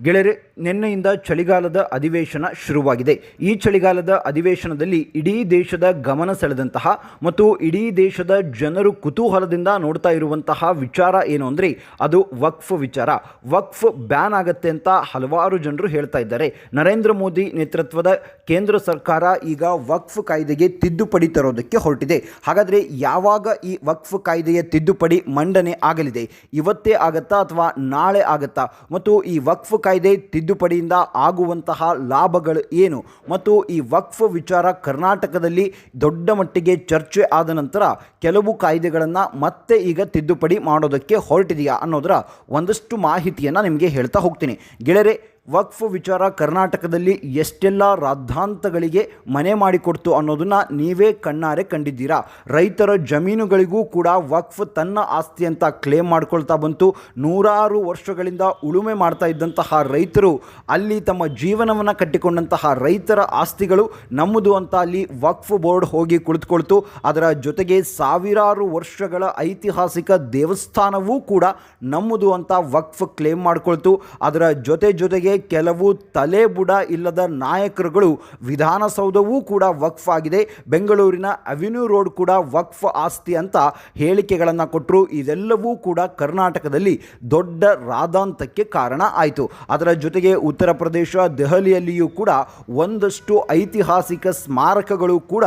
ಗೆಳೆಯರೆ, ನಿನ್ನೆಯಿಂದ ಚಳಿಗಾಲದ ಅಧಿವೇಶನ ಶುರುವಾಗಿದೆ. ಈ ಚಳಿಗಾಲದ ಅಧಿವೇಶನದಲ್ಲಿ ಇಡೀ ದೇಶದ ಗಮನ ಸೆಳೆದಂತಹ ಮತ್ತು ಇಡೀ ದೇಶದ ಜನರು ಕುತೂಹಲದಿಂದ ನೋಡ್ತಾ ಇರುವಂತಹ ವಿಚಾರ ಏನು ಅಂದರೆ, ಅದು ವಕ್ಫ್ ವಿಚಾರ. ವಕ್ಫ್ ಬ್ಯಾನ್ ಆಗತ್ತೆ ಅಂತ ಹಲವಾರು ಜನರು ಹೇಳ್ತಾ ಇದ್ದಾರೆ. ನರೇಂದ್ರ ಮೋದಿ ನೇತೃತ್ವದ ಕೇಂದ್ರ ಸರ್ಕಾರ ಈಗ ವಕ್ಫ್ ಕಾಯ್ದೆಗೆ ತಿದ್ದುಪಡಿ ತರೋದಕ್ಕೆ ಹೊರಟಿದೆ. ಹಾಗಾದರೆ ಯಾವಾಗ ಈ ವಕ್ಫ್ ಕಾಯ್ದೆಯ ತಿದ್ದುಪಡಿ ಮಂಡನೆ ಆಗಲಿದೆ? ಇವತ್ತೇ ಆಗತ್ತಾ ಅಥವಾ ನಾಳೆ ಆಗತ್ತಾ? ಮತ್ತು ಈ ವಕ್ಫ್ ಕಾಯ್ದೆ ತಿದ್ದುಪಡಿಯಿಂದ ಆಗುವಂತಹ ಲಾಭಗಳು ಏನು? ಮತ್ತು ಈ ವಕ್ಫ್ ವಿಚಾರ ಕರ್ನಾಟಕದಲ್ಲಿ ದೊಡ್ಡ ಮಟ್ಟಿಗೆ ಚರ್ಚೆ ಆದ ನಂತರ ಕೆಲವು ಕಾಯ್ದೆಗಳನ್ನು ಮತ್ತೆ ಈಗ ತಿದ್ದುಪಡಿ ಮಾಡೋದಕ್ಕೆ ಹೊರಟಿದೆಯಾ ಅನ್ನೋದರ ಒಂದಷ್ಟು ಮಾಹಿತಿಯನ್ನು ನಿಮಗೆ ಹೇಳ್ತಾ ಹೋಗ್ತೀನಿ. ಗೆಳೆಯರೆ ವಕ್ಫ್ ವಿಚಾರ ಕರ್ನಾಟಕದಲ್ಲಿ ಎಷ್ಟೆಲ್ಲ ರಾದ್ಧಾಂತಗಳಿಗೆ ಮನೆ ಮಾಡಿಕೊಡ್ತು ಅನ್ನೋದನ್ನು ನೀವೇ ಕಣ್ಣಾರೆ ಕಂಡಿದ್ದೀರಾ? ರೈತರ ಜಮೀನುಗಳಿಗೂ ಕೂಡ ವಕ್ಫ್ ತನ್ನ ಆಸ್ತಿ ಅಂತ ಕ್ಲೇಮ್ ಮಾಡ್ಕೊಳ್ತಾ ಬಂತು. ನೂರಾರು ವರ್ಷಗಳಿಂದ ಉಳುಮೆ ಮಾಡ್ತಾ ಇದ್ದಂತಹ ರೈತರು, ಅಲ್ಲಿ ತಮ್ಮ ಜೀವನವನ್ನು ಕಟ್ಟಿಕೊಂಡಂತಹ ರೈತರ ಆಸ್ತಿಗಳು ನಮ್ಮದು ಅಂತ ಅಲ್ಲಿ ವಕ್ಫ್ ಬೋರ್ಡ್ ಹೋಗಿ ಕುಳಿತುಕೊಳ್ತು. ಅದರ ಜೊತೆಗೆ ಸಾವಿರಾರು ವರ್ಷಗಳ ಐತಿಹಾಸಿಕ ದೇವಸ್ಥಾನವೂ ಕೂಡ ನಮ್ಮದು ಅಂತ ವಕ್ಫ್ ಕ್ಲೇಮ್ ಮಾಡ್ಕೊಳ್ತು. ಅದರ ಜೊತೆ ಜೊತೆಗೆ ಕೆಲವು ತಲೆಬುಡ ಇಲ್ಲದ ನಾಯಕರುಗಳು ವಿಧಾನಸೌಧವೂ ಕೂಡ ವಕ್ಫ್ ಆಗಿದೆ ಬೆಂಗಳೂರಿನ ಅವೆನ್ಯೂ ರೋಡ್ ಕೂಡ ವಕ್ಫ್ ಆಸ್ತಿ ಅಂತ ಹೇಳಿಕೆಗಳನ್ನು ಕೊಟ್ಟರು ಇದೆಲ್ಲವೂ ಕೂಡ ಕರ್ನಾಟಕದಲ್ಲಿ ದೊಡ್ಡ ರಾದಾಂತಕ್ಕೆ ಕಾರಣ ಆಯಿತು. ಅದರ ಜೊತೆಗೆ ಉತ್ತರ ಪ್ರದೇಶ, ದೆಹಲಿಯಲ್ಲಿಯೂ ಕೂಡ ಒಂದಷ್ಟು ಐತಿಹಾಸಿಕ ಸ್ಮಾರಕಗಳು ಕೂಡ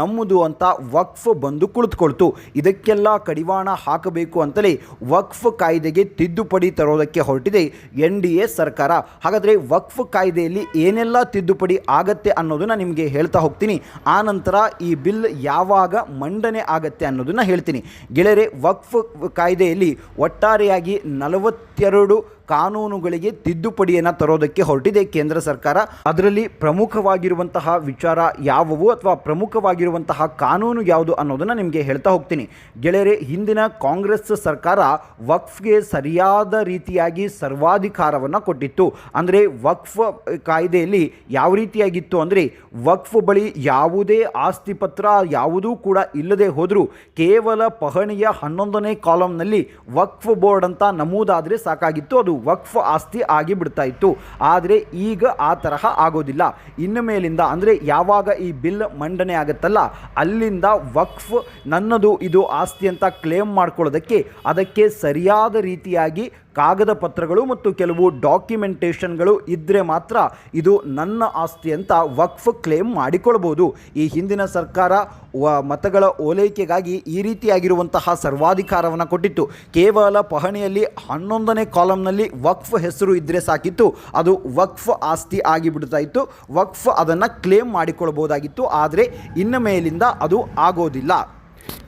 ನಮ್ಮದು ಅಂತ ವಕ್ಫ್ ಬಂದು ಕುಳಿತುಕೊಳ್ತು. ಇದಕ್ಕೆಲ್ಲ ಕಡಿವಾಣ ಹಾಕಬೇಕು ಅಂತಲೇ ವಕ್ಫ್ ಕಾಯ್ದೆಗೆ ತಿದ್ದುಪಡಿ ತರೋದಕ್ಕೆ ಹೊರಟಿದೆ ಎನ್ ಡಿ ಎ ಸರ್ಕಾರ. ಹಾಗಾದರೆ ವಕ್ಫ್ ಕಾಯ್ದೆಯಲ್ಲಿ ಏನೆಲ್ಲ ತಿದ್ದುಪಡಿ ಆಗತ್ತೆ ಅನ್ನೋದನ್ನು ನಿಮಗೆ ಹೇಳ್ತಾ ಹೋಗ್ತೀನಿ. ಆ ನಂತರ ಈ ಬಿಲ್ ಯಾವಾಗ ಮಂಡನೆ ಆಗತ್ತೆ ಅನ್ನೋದನ್ನು ಹೇಳ್ತೀನಿ. ಗೆಳೆಯರೆ, ವಕ್ಫ್ ಕಾಯ್ದೆಯಲ್ಲಿ ಒಟ್ಟಾರೆಯಾಗಿ ನಲವತ್ತೆರಡು ಕಾನೂನುಗಳಿಗೆ ತಿದ್ದುಪಡಿಯನ್ನು ತರೋದಕ್ಕೆ ಹೊರಟಿದೆ ಕೇಂದ್ರ ಸರ್ಕಾರ. ಅದರಲ್ಲಿ ಪ್ರಮುಖವಾಗಿರುವಂತಹ ವಿಚಾರ ಯಾವುವು ಅಥವಾ ಪ್ರಮುಖವಾಗಿರುವಂತಹ ಕಾನೂನು ಯಾವುದು ಅನ್ನೋದನ್ನು ನಿಮಗೆ ಹೇಳ್ತಾ ಹೋಗ್ತೀನಿ. ಗೆಳೆಯರೆ, ಹಿಂದಿನ ಕಾಂಗ್ರೆಸ್ ಸರ್ಕಾರ ವಕ್ಫ್ಗೆ ಸರಿಯಾದ ರೀತಿಯಾಗಿ ಸರ್ವಾಧಿಕಾರವನ್ನು ಕೊಟ್ಟಿತ್ತು. ಅಂದರೆ ವಕ್ಫ್ ಕಾಯ್ದೆಯಲ್ಲಿ ಯಾವ ರೀತಿಯಾಗಿತ್ತು ಅಂದರೆ ವಕ್ಫ್ ಬಳಿ ಯಾವುದೇ ಆಸ್ತಿ ಪತ್ರ ಯಾವುದೂ ಕೂಡ ಇಲ್ಲದೆ ಹೋದರೂ. ಕೇವಲ ಪಹಣಿಯ ಹನ್ನೊಂದನೇ ಕಾಲಂನಲ್ಲಿ ವಕ್ಫ್ ಬೋರ್ಡ್ ಅಂತ ನಮೂದಾದರೆ ಸಾಕಾಗಿತ್ತು. ಅದು ವಕ್ಫ್ ಆಸ್ತಿ ಆಗಿ ಬಿಡ್ತಾ ಇತ್ತು. ಆದರೆ ಈಗ ಆ ತರಹ ಆಗೋದಿಲ್ಲ. ಇನ್ನು ಮೇಲಿಂದ ಅಂದರೆ ಯಾವಾಗ ಈ ಬಿಲ್ ಮಂಡನೆ ಆಗುತ್ತಲ್ಲ, ಅಲ್ಲಿಂದ ವಕ್ಫ್ ನನ್ನದು ಇದು ಆಸ್ತಿ ಅಂತ ಕ್ಲೇಮ್ ಮಾಡ್ಕೊಳ್ಳೋದಕ್ಕೆ ಅದಕ್ಕೆ ಸರಿಯಾದ ರೀತಿಯಾಗಿ ಕಾಗದ ಪತ್ರಗಳು ಮತ್ತು ಕೆಲವು ಡಾಕ್ಯುಮೆಂಟೇಷನ್ಗಳು ಇದ್ದರೆ ಮಾತ್ರ ಇದು ನನ್ನ ಆಸ್ತಿ ಅಂತ ವಕ್ಫ್ ಕ್ಲೇಮ್ ಮಾಡಿಕೊಳ್ಬೋದು. ಈ ಹಿಂದಿನ ಸರ್ಕಾರ ಮತಗಳ ಓಲೈಕೆಗಾಗಿ ಈ ರೀತಿಯಾಗಿರುವಂತಹ ಸರ್ವಾಧಿಕಾರವನ್ನು ಕೊಟ್ಟಿತ್ತು. ಕೇವಲ ಪಹಣಿಯಲ್ಲಿ ಹನ್ನೊಂದನೇ ಕಾಲಂನಲ್ಲಿ ವಕ್ಫ್ ಹೆಸರು ಇದ್ದರೆ ಸಾಕಿತ್ತು. ಅದು ವಕ್ಫ್ ಆಸ್ತಿ ಆಗಿಬಿಡ್ತಾ ಇತ್ತು. ವಕ್ಫ್ ಅದನ್ನು ಕ್ಲೇಮ್ ಮಾಡಿಕೊಳ್ಬೋದಾಗಿತ್ತು. ಆದರೆ ಇನ್ನು ಮೇಲಿಂದ ಅದು ಆಗೋದಿಲ್ಲ.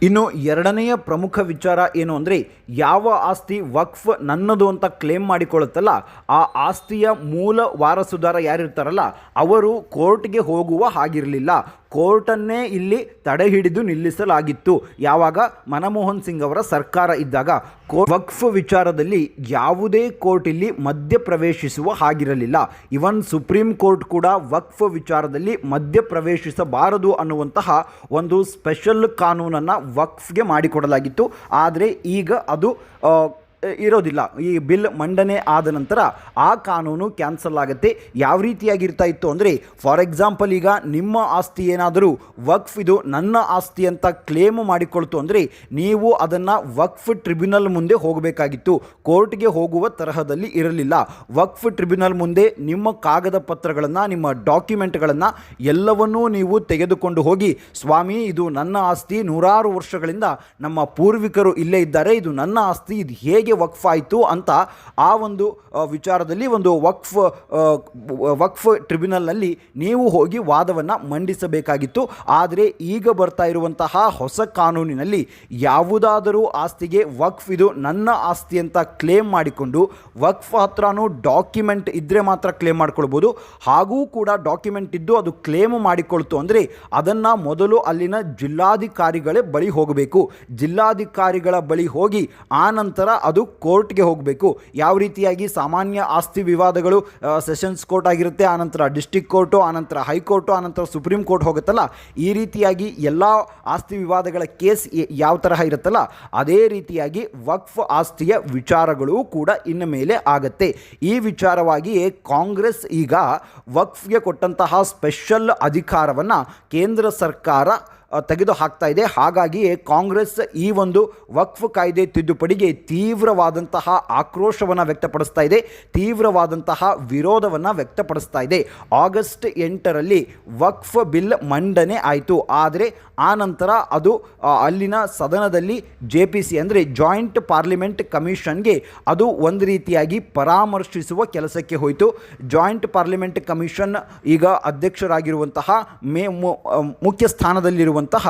ಇನ್ನು ಎರಡನೆಯ ಪ್ರಮುಖ ವಿಚಾರ ಏನು ಅಂದರೆ, ಯಾವ ಆಸ್ತಿ ವಕ್ಫ್ ನನ್ನದು ಅಂತ ಕ್ಲೇಮ್ ಮಾಡಿಕೊಳ್ಳುತ್ತಲ್ಲ, ಆ ಆಸ್ತಿಯ ಮೂಲ ವಾರಸುದಾರ ಯಾರಿರ್ತಾರಲ್ಲ, ಅವರು ಕೋರ್ಟ್ಗೆ ಹೋಗುವ ಹಾಗಿರಲಿಲ್ಲ. ಕೋರ್ಟನ್ನೇ ಇಲ್ಲಿ ತಡೆ ಹಿಡಿದು ನಿಲ್ಲಿಸಲಾಗಿತ್ತು. ಯಾವಾಗ? ಮನಮೋಹನ್ ಸಿಂಗ್ ಅವರ ಸರ್ಕಾರ ಇದ್ದಾಗ. ಕೋ ವಕ್ಫ್ ವಿಚಾರದಲ್ಲಿ ಯಾವುದೇ ಕೋರ್ಟ್ ಇಲ್ಲಿ ಮಧ್ಯಪ್ರವೇಶಿಸುವ ಹಾಗಿರಲಿಲ್ಲ. ಇವನ್ ಸುಪ್ರೀಂ ಕೋರ್ಟ್ ಕೂಡ ವಕ್ಫ್ ವಿಚಾರದಲ್ಲಿ ಮಧ್ಯಪ್ರವೇಶಿಸಬಾರದು ಅನ್ನುವಂತಹ ಒಂದು ಸ್ಪೆಷಲ್ ಕಾನೂನನ್ನು ವಕ್ಫ್ಗೆ ಮಾಡಿಕೊಡಲಾಗಿತ್ತು. ಆದರೆ ಈಗ ಅದು ಇರೋದಿಲ್ಲ. ಈ ಬಿಲ್ ಮಂಡನೆ ಆದ ನಂತರ ಆ ಕಾನೂನು ಕ್ಯಾನ್ಸಲ್ ಆಗುತ್ತೆ. ಯಾವ ರೀತಿಯಾಗಿರ್ತಾ ಇತ್ತು ಅಂದರೆ, ಫಾರ್ ಎಕ್ಸಾಂಪಲ್ ಈಗ ನಿಮ್ಮ ಆಸ್ತಿ ಏನಾದರೂ ವಕ್ಫ್ ಇದು ನನ್ನ ಆಸ್ತಿ ಅಂತ ಕ್ಲೇಮ್ ಮಾಡಿಕೊಳ್ತು ಅಂದರೆ, ನೀವು ಅದನ್ನು ವಕ್ಫ್ ಟ್ರಿಬ್ಯುನಲ್ ಮುಂದೆ ಹೋಗಬೇಕಾಗಿತ್ತು. ಕೋರ್ಟ್ಗೆ ಹೋಗುವ ತರಹದಲ್ಲಿ ಇರಲಿಲ್ಲ. ವಕ್ಫ್ ಟ್ರಿಬ್ಯುನಲ್ ಮುಂದೆ ನಿಮ್ಮ ಕಾಗದ ಪತ್ರಗಳನ್ನು, ನಿಮ್ಮ ಡಾಕ್ಯುಮೆಂಟ್ಗಳನ್ನು ಎಲ್ಲವನ್ನೂ ನೀವು ತೆಗೆದುಕೊಂಡು ಹೋಗಿ, ಸ್ವಾಮಿ ಇದು ನನ್ನ ಆಸ್ತಿ ನೂರಾರು ವರ್ಷಗಳಿಂದ ನಮ್ಮ ಪೂರ್ವಿಕರು ಇಲ್ಲೇ ಇದ್ದಾರೆ, ಇದು ನನ್ನ ಆಸ್ತಿ, ಇದು ಹೇಗೆ ವಕ್ಫ್ ಆಯಿತು ಅಂತ ಆ ಒಂದು ವಿಚಾರದಲ್ಲಿ ಒಂದು ವಕ್ಫ್ ವಕ್ಫ್ ಟ್ರಿಬ್ಯುನಲ್ನಲ್ಲಿ ನೀವು ಹೋಗಿ ವಾದವನ್ನು ಮಂಡಿಸಬೇಕಾಗಿತ್ತು. ಆದರೆ ಈಗ ಬರ್ತಾ ಇರುವಂತಹ ಹೊಸ ಕಾನೂನಿನಲ್ಲಿ ಯಾವುದಾದರೂ ಆಸ್ತಿಗೆ ವಕ್ಫ್ ಇದು ನನ್ನ ಆಸ್ತಿ ಅಂತ ಕ್ಲೇಮ್ ಮಾಡಿಕೊಂಡು ವಕ್ಫ್ ಹತ್ರನೂ ಡಾಕ್ಯುಮೆಂಟ್ ಇದ್ದರೆ ಮಾತ್ರ ಕ್ಲೇಮ್ ಮಾಡ್ಕೊಳ್ಬೋದು. ಹಾಗೂ ಕೂಡ ಡಾಕ್ಯುಮೆಂಟ್ ಇದ್ದು ಅದು ಕ್ಲೇಮ್ ಮಾಡಿಕೊಳ್ತು ಅಂದರೆ ಅದನ್ನು ಮೊದಲು ಅಲ್ಲಿನ ಜಿಲ್ಲಾಧಿಕಾರಿಗಳೇ ಬಳಿ ಹೋಗಬೇಕು. ಜಿಲ್ಲಾಧಿಕಾರಿಗಳ ಬಳಿ ಹೋಗಿ ಆ ನಂತರ ಅದು ಕೋರ್ಟ್ಗೆ ಹೋಗಬೇಕು. ಯಾವ ರೀತಿಯಾಗಿ ಸಾಮಾನ್ಯ ಆಸ್ತಿ ವಿವಾದಗಳು ಸೆಷನ್ಸ್ ಕೋರ್ಟ್ ಆಗಿರುತ್ತೆ, ಆನಂತರ ಡಿಸ್ಟಿಕ್ ಕೋರ್ಟು, ಆನಂತರ ಹೈಕೋರ್ಟು, ಆನಂತರ ಸುಪ್ರೀಂ ಕೋರ್ಟ್ ಹೋಗುತ್ತಲ್ಲ, ಈ ರೀತಿಯಾಗಿ ಎಲ್ಲ ಆಸ್ತಿ ವಿವಾದಗಳ ಕೇಸ್ ಯಾವ ತರಹ ಇರುತ್ತಲ್ಲ, ಅದೇ ರೀತಿಯಾಗಿ ವಕ್ಫ್ ಆಸ್ತಿಯ ವಿಚಾರಗಳು ಕೂಡ ಇನ್ನು ಮೇಲೆ ಆಗತ್ತೆ. ಈ ವಿಚಾರವಾಗಿ ಕಾಂಗ್ರೆಸ್ ಈಗ ವಕ್ಫ್ಗೆ ಕೊಟ್ಟಂತಹ ಸ್ಪೆಷಲ್ ಅಧಿಕಾರವನ್ನು ಕೇಂದ್ರ ಸರ್ಕಾರ ತೆಗೆದು ಹಾಕ್ತಾ ಇದೆ. ಹಾಗಾಗಿಯೇ ಕಾಂಗ್ರೆಸ್ ಈ ಒಂದು ವಕ್ಫ್ ಕಾಯ್ದೆ ತಿದ್ದುಪಡಿಗೆ ತೀವ್ರವಾದಂತಹ ಆಕ್ರೋಶವನ್ನು ವ್ಯಕ್ತಪಡಿಸ್ತಾ ಇದೆ. ತೀವ್ರವಾದಂತಹ ವಿರೋಧವನ್ನು ವ್ಯಕ್ತಪಡಿಸ್ತಾ ಇದೆ. ಆಗಸ್ಟ್ ಎಂಟರಲ್ಲಿ ವಕ್ಫ್ ಬಿಲ್ ಮಂಡನೆ ಆಯಿತು. ಆದರೆ ಆ ನಂತರ ಅದು ಅಲ್ಲಿನ ಸದನದಲ್ಲಿ ಜೆ ಪಿ ಸಿ ಅಂದರೆ ಜಾಯಿಂಟ್ ಪಾರ್ಲಿಮೆಂಟ್ ಕಮಿಷನ್ಗೆ ಅದು ಒಂದು ರೀತಿಯಾಗಿ ಪರಾಮರ್ಶಿಸುವ ಕೆಲಸಕ್ಕೆ ಹೋಯಿತು. ಜಾಯಿಂಟ್ ಪಾರ್ಲಿಮೆಂಟ್ ಕಮಿಷನ್ ಈಗ ಅಧ್ಯಕ್ಷರಾಗಿರುವಂತಹ ಮೇ ಮುಖ್ಯ ಆ, ಸ್ಥಾನದಲ್ಲಿರುವಂತಹ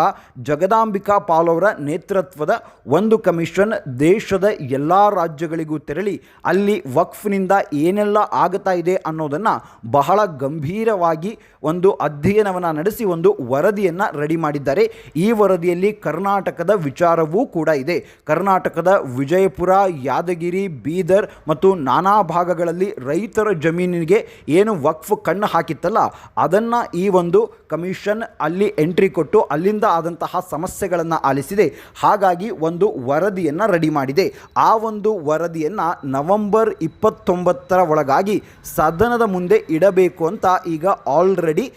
ಜಗದಾಂಬಿಕಾ ಪಾಲ್ ಅವರ ನೇತೃತ್ವದ ಒಂದು ಕಮಿಷನ್ ದೇಶದ ಎಲ್ಲ ರಾಜ್ಯಗಳಿಗೂ ತೆರಳಿ ಅಲ್ಲಿ ವಕ್ಫ್ನಿಂದ ಏನೆಲ್ಲ ಆಗ್ತಾ ಇದೆ ಅನ್ನೋದನ್ನು ಬಹಳ ಗಂಭೀರವಾಗಿ ಒಂದು ಅಧ್ಯಯನವನ್ನು ನಡೆಸಿ ಒಂದು ವರದಿಯನ್ನು ರೆಡಿ ಮಾಡಿದ್ದಾರೆ. ಈ ವರದಿಯಲ್ಲಿ ಕರ್ನಾಟಕದ ವಿಚಾರವೂ ಕೂಡ ಇದೆ. ಕರ್ನಾಟಕದ ವಿಜಯಪುರ, ಯಾದಗಿರಿ, ಬೀದರ್ ಮತ್ತು ನಾನಾ ಭಾಗಗಳಲ್ಲಿ ರೈತರ ಜಮೀನಿಗೆ ಏನು ವಕ್ಫ್ ಕಣ್ಣು ಹಾಕಿತ್ತಲ್ಲ, ಅದನ್ನು ಈ ಒಂದು ಕಮಿಷನ್ ಅಲ್ಲಿ ಎಂಟ್ರಿ ಕೊಟ್ಟು ಅಲ್ಲಿಂದ ಆದಂತಹ ಸಮಸ್ಯೆಗಳನ್ನು ಆಲಿಸಿದೆ. ಹಾಗಾಗಿ ಒಂದು ವರದಿಯನ್ನು ರೆಡಿ ಮಾಡಿದೆ. ಆ ಒಂದು ವರದಿಯನ್ನು ನವೆಂಬರ್ ಇಪ್ಪತ್ತೊಂಬತ್ತರ ಒಳಗಾಗಿ ಸದನದ ಮುಂದೆ ಇಡಬೇಕು ಅಂತ ಈಗ ಆಲ್ರೆಡಿ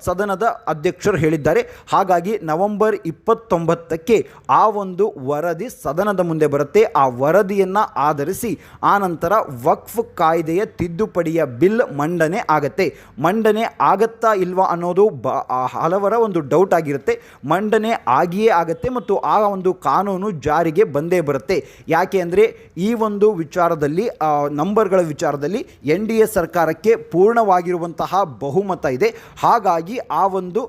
ಸದನದ ಅಧ್ಯಕ್ಷರು ಹೇಳಿದ್ದಾರೆ. ಹಾಗಾಗಿ ನವೆಂಬರ್ ಇಪ್ಪತ್ತೊಂಬತ್ತಕ್ಕೆ ಆ ಒಂದು ವರದಿ ಸದನದ ಮುಂದೆ ಬರುತ್ತೆ. ಆ ವರದಿಯನ್ನು ಆಧರಿಸಿ ಆನಂತರ ವಕ್ಫ್ ಕಾಯ್ದೆಯ ತಿದ್ದುಪಡಿಯ ಬಿಲ್ ಮಂಡನೆ ಆಗತ್ತೆ. ಮಂಡನೆ ಆಗತ್ತಾ ಇಲ್ವಾ ಅನ್ನೋದು ಬ, ಆ, ಹಲವರ ಒಂದು ಡೌಟ್ ಆಗಿರುತ್ತೆ. ಮಂಡನೆ ಆಗಿಯೇ ಆಗುತ್ತೆ ಮತ್ತು ಆ ಒಂದು ಕಾನೂನು ಜಾರಿಗೆ ಬಂದೇ ಬರುತ್ತೆ. ಯಾಕೆ ಅಂದರೆ ಈ ಒಂದು ವಿಚಾರದಲ್ಲಿ ನಂಬರ್ಗಳ ವಿಚಾರದಲ್ಲಿ ಎನ್ ಡಿ ಎ ಸರ್ಕಾರಕ್ಕೆ ಪೂರ್ಣವಾಗಿರುವಂತಹ ಬಹುಮತ ಇದೆ. ಹಾಗಾಗಿ ಆ ಒಂದು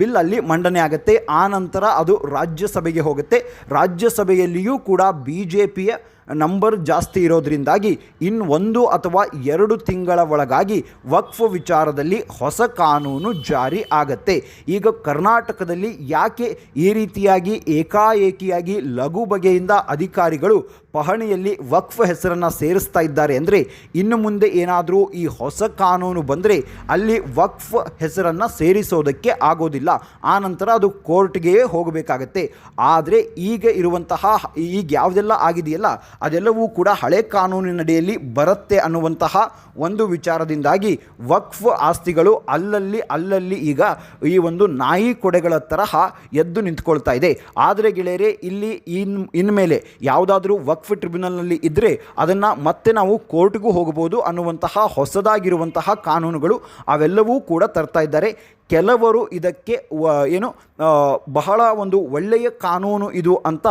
ಬಿಲ್ ಅಲ್ಲಿ ಮಂಡನೆ ಆಗುತ್ತೆ. ಆ ನಂತರ ಅದು ರಾಜ್ಯಸಭೆಗೆ ಹೋಗುತ್ತೆ. ರಾಜ್ಯಸಭೆಯಲ್ಲಿಯೂ ಕೂಡ ಬಿ ಜೆ ಪಿಯ ನಂಬರ್ ಜಾಸ್ತಿ ಇರೋದ್ರಿಂದಾಗಿ ಇನ್ನು ಒಂದು ಅಥವಾ ಎರಡು ತಿಂಗಳ ಒಳಗಾಗಿ ವಕ್ಫ್ ವಿಚಾರದಲ್ಲಿ ಹೊಸ ಕಾನೂನು ಜಾರಿ ಆಗತ್ತೆ. ಈಗ ಕರ್ನಾಟಕದಲ್ಲಿ ಯಾಕೆ ಈ ರೀತಿಯಾಗಿ ಏಕಾಏಕಿಯಾಗಿ ಲಘು ಬಗೆಯಿಂದ ಅಧಿಕಾರಿಗಳು ಪಹಣಿಯಲ್ಲಿ ವಕ್ಫ್ ಹೆಸರನ್ನು ಸೇರಿಸ್ತಾ ಇದ್ದಾರೆ ಅಂದರೆ ಇನ್ನು ಮುಂದೆ ಏನಾದರೂ ಈ ಹೊಸ ಕಾನೂನು ಬಂದರೆ ಅಲ್ಲಿ ವಕ್ಫ್ ಹೆಸರನ್ನು ಸೇರಿಸೋದಕ್ಕೆ ಆಗೋದಿಲ್ಲ. ಆ ನಂತರ ಅದು ಕೋರ್ಟ್ಗೆ ಹೋಗಬೇಕಾಗತ್ತೆ. ಆದರೆ ಈಗ ಇರುವಂತಹ, ಈಗ ಯಾವುದೆಲ್ಲ ಆಗಿದೆಯಲ್ಲ ಅದೆಲ್ಲವೂ ಕೂಡ ಹಳೆ ಕಾನೂನಿನಡಿಯಲ್ಲಿ ಬರುತ್ತೆ ಅನ್ನುವಂತಹ ಒಂದು ವಿಚಾರದಿಂದಾಗಿ ವಕ್ಫ್ ಆಸ್ತಿಗಳು ಅಲ್ಲಲ್ಲಿ ಅಲ್ಲಲ್ಲಿ ಈಗ ಈ ಒಂದು ನಾಯಿ ಕೊಡೆಗಳ ತರಹ ಎದ್ದು ನಿಂತ್ಕೊಳ್ತಾ ಇದೆ. ಆದರೆ ಗೆಳೆಯರೆ, ಇಲ್ಲಿ ಇನ್ ಇನ್ಮೇಲೆ ಯಾವುದಾದ್ರೂ ವಕ್ಫ್ ಟ್ರಿಬ್ಯುನಲ್ನಲ್ಲಿ ಇದ್ದರೆ ಅದನ್ನು ಮತ್ತೆ ನಾವು ಕೋರ್ಟ್ಗೂ ಹೋಗಬಹುದು ಅನ್ನುವಂತಹ ಹೊಸದಾಗಿರುವಂತಹ ಕಾನೂನುಗಳು ಅವೆಲ್ಲವೂ ಕೂಡ ತರ್ತಾ ಇದ್ದಾರೆ. ಕೆಲವರು ಇದಕ್ಕೆ ಏನು ಬಹಳ ಒಂದು ಒಳ್ಳೆಯ ಕಾನೂನು ಇದು ಅಂತ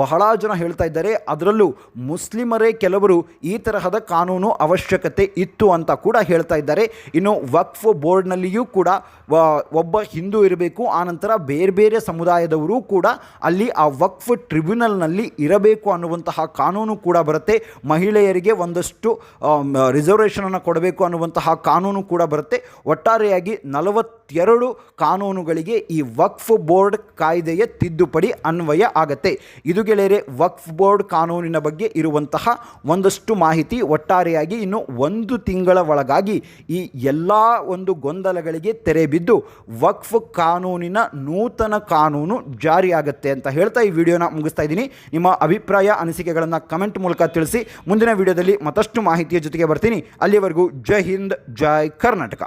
ಬಹಳ ಜನ ಹೇಳ್ತಾ ಇದ್ದಾರೆ. ಅದರಲ್ಲೂ ಮುಸ್ಲಿಮರೇ ಕೆಲವರು ಈ ತರಹದ ಕಾನೂನು ಅವಶ್ಯಕತೆ ಇತ್ತು ಅಂತ ಕೂಡ ಹೇಳ್ತಾ ಇದ್ದಾರೆ. ಇನ್ನು ವಕ್ಫ್ ಬೋರ್ಡ್ನಲ್ಲಿಯೂ ಕೂಡ ಒಬ್ಬ ಹಿಂದೂ ಇರಬೇಕು, ಆನಂತರ ಬೇರೆ ಬೇರೆ ಸಮುದಾಯದವರು ಕೂಡ ಅಲ್ಲಿ ಆ ವಕ್ಫ್ ಟ್ರಿಬ್ಯುನಲ್ನಲ್ಲಿ ಇರಬೇಕು ಅನ್ನುವಂತಹ ಕಾನೂನು ಕೂಡ ಬರುತ್ತೆ. ಮಹಿಳೆಯರಿಗೆ ಒಂದಷ್ಟು ರಿಸರ್ವೇಷನನ್ನು ಕೊಡಬೇಕು ಅನ್ನುವಂತಹ ಕಾನೂನು ಕೂಡ ಬರುತ್ತೆ. ಒಟ್ಟಾರೆಯಾಗಿ ನಲವತ್ತೆರಡು ಕಾನೂನುಗಳಿಗೆ ಈ ವಕ್ಫ್ ಬೋರ್ಡ್ ಕಾಯ್ದೆಯ ತಿದ್ದುಪಡಿ ಅನ್ವಯ ಆಗತ್ತೆ. ಇದು ಗೆಳೆಯರೆ, ವಕ್ಫ್ ಬೋರ್ಡ್ ಕಾನೂನಿನ ಬಗ್ಗೆ ಇರುವಂತಹ ಒಂದಷ್ಟು ಮಾಹಿತಿ ಒಟ್ಟಾರೆಯಾಗಿ ಇನ್ನು ಒಂದು ತಿಂಗಳ ಒಳಗಾಗಿ ಈ ಎಲ್ಲ ಒಂದು ಗೊಂದಲಗಳಿಗೆ ತೆರೆ ಬಿದ್ದು ವಕ್ಫ್ ಕಾನೂನಿನ ನೂತನ ಕಾನೂನು ಜಾರಿಯಾಗತ್ತೆ ಅಂತ ಹೇಳ್ತಾ ಈ ವಿಡಿಯೋನ ಮುಗಿಸ್ತಾ ಇದ್ದೀನಿ. ನಿಮ್ಮ ಅಭಿಪ್ರಾಯ, ಅನಿಸಿಕೆಗಳನ್ನು ಕಮೆಂಟ್ ಮೂಲಕ ತಿಳಿಸಿ. ಮುಂದಿನ ವಿಡಿಯೋದಲ್ಲಿ ಮತ್ತಷ್ಟು ಮಾಹಿತಿಯ ಜೊತೆಗೆ ಬರ್ತೀನಿ. ಅಲ್ಲಿವರೆಗೂ ಜೈ ಹಿಂದ್, ಜೈ ಕರ್ನಾಟಕ.